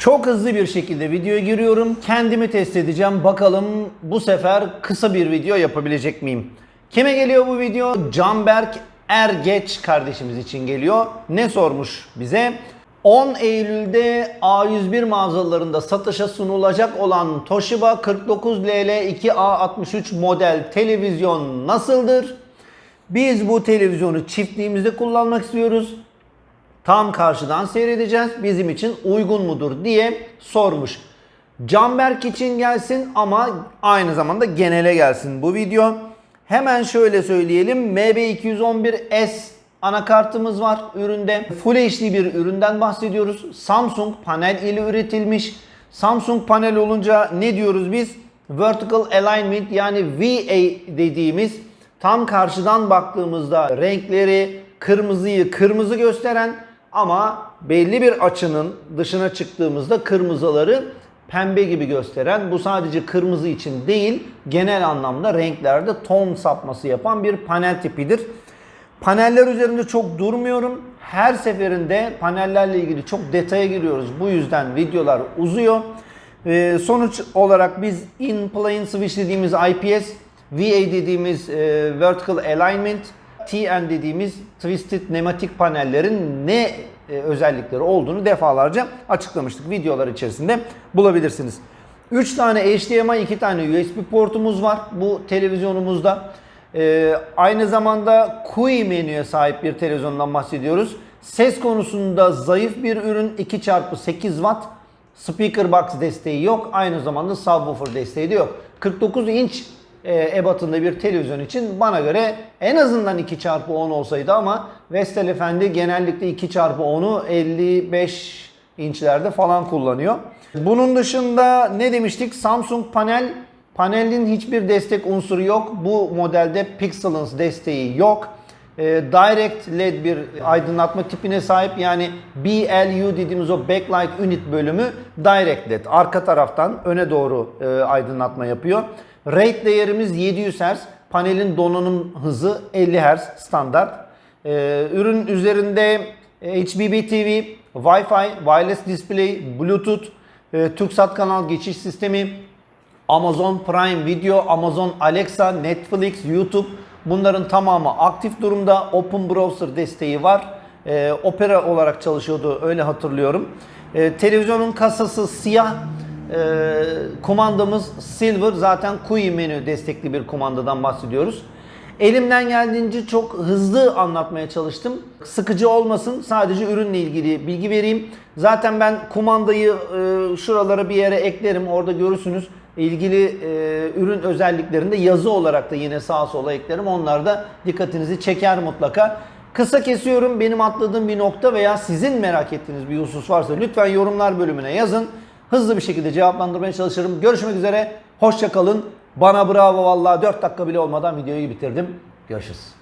Çok hızlı bir şekilde videoya giriyorum. Kendimi test edeceğim. Bakalım bu sefer kısa bir video yapabilecek miyim? Kime geliyor bu video? Canberk Ergeç kardeşimiz için geliyor. Ne sormuş bize? 10 Eylül'de A101 mağazalarında satışa sunulacak olan Toshiba 49LL2A63 model televizyon nasıldır? Biz bu televizyonu çiftliğimizde kullanmak istiyoruz tam karşıdan seyredeceğiz. Bizim için uygun mudur diye sormuş. Canberk için gelsin ama aynı zamanda genele gelsin bu video. Hemen şöyle söyleyelim. MB211S anakartımız var üründe. Full HD bir üründen bahsediyoruz. Samsung panel ile üretilmiş. Samsung panel olunca ne diyoruz biz? Vertical Alignment yani VA dediğimiz tam karşıdan baktığımızda renkleri kırmızıyı kırmızı gösteren ama belli bir açının dışına çıktığımızda kırmızıları pembe gibi gösteren bu sadece kırmızı için değil genel anlamda renklerde ton sapması yapan bir panel tipidir. Paneller üzerinde çok durmuyorum. Her seferinde panellerle ilgili çok detaya giriyoruz. Bu yüzden videolar uzuyor. Ee, sonuç olarak biz in plane switch dediğimiz IPS, VA dediğimiz e, vertical alignment, TN dediğimiz twisted nematik panellerin ne e, özellikleri olduğunu defalarca açıklamıştık. Videolar içerisinde bulabilirsiniz. 3 tane HDMI, 2 tane USB portumuz var bu televizyonumuzda. Ee, aynı zamanda QI menüye sahip bir televizyondan bahsediyoruz. Ses konusunda zayıf bir ürün 2x8 Watt. Speaker box desteği yok. Aynı zamanda subwoofer desteği de yok. 49 inç e, ebatında bir televizyon için bana göre en azından 2x10 olsaydı ama Vestel Efendi genellikle 2x10'u 55 inçlerde falan kullanıyor. Bunun dışında ne demiştik? Samsung panel Panelin hiçbir destek unsuru yok. Bu modelde Pixelance desteği yok. Ee, Direct LED bir aydınlatma tipine sahip yani BLU dediğimiz o backlight unit bölümü Direct LED. Arka taraftan öne doğru e, aydınlatma yapıyor. Rate değerimiz 700 Hz. Panelin donanım hızı 50 Hz standart. Ee, ürün üzerinde e, HBB TV, Wi-Fi, wireless display, Bluetooth, e, TürkSat kanal geçiş sistemi, Amazon Prime Video, Amazon Alexa, Netflix, YouTube bunların tamamı aktif durumda. Open Browser desteği var. Ee, Opera olarak çalışıyordu öyle hatırlıyorum. Ee, televizyonun kasası siyah. Ee, kumandamız Silver zaten QI menü destekli bir kumandadan bahsediyoruz. Elimden geldiğince çok hızlı anlatmaya çalıştım. Sıkıcı olmasın. Sadece ürünle ilgili bilgi vereyim. Zaten ben kumandayı e, şuralara bir yere eklerim. Orada görürsünüz. İlgili e, ürün özelliklerinde yazı olarak da yine sağa sola eklerim. Onlar da dikkatinizi çeker mutlaka. Kısa kesiyorum. Benim atladığım bir nokta veya sizin merak ettiğiniz bir husus varsa lütfen yorumlar bölümüne yazın. Hızlı bir şekilde cevaplandırmaya çalışırım. Görüşmek üzere. Hoşça kalın. Bana bravo vallahi 4 dakika bile olmadan videoyu bitirdim. Görüşürüz.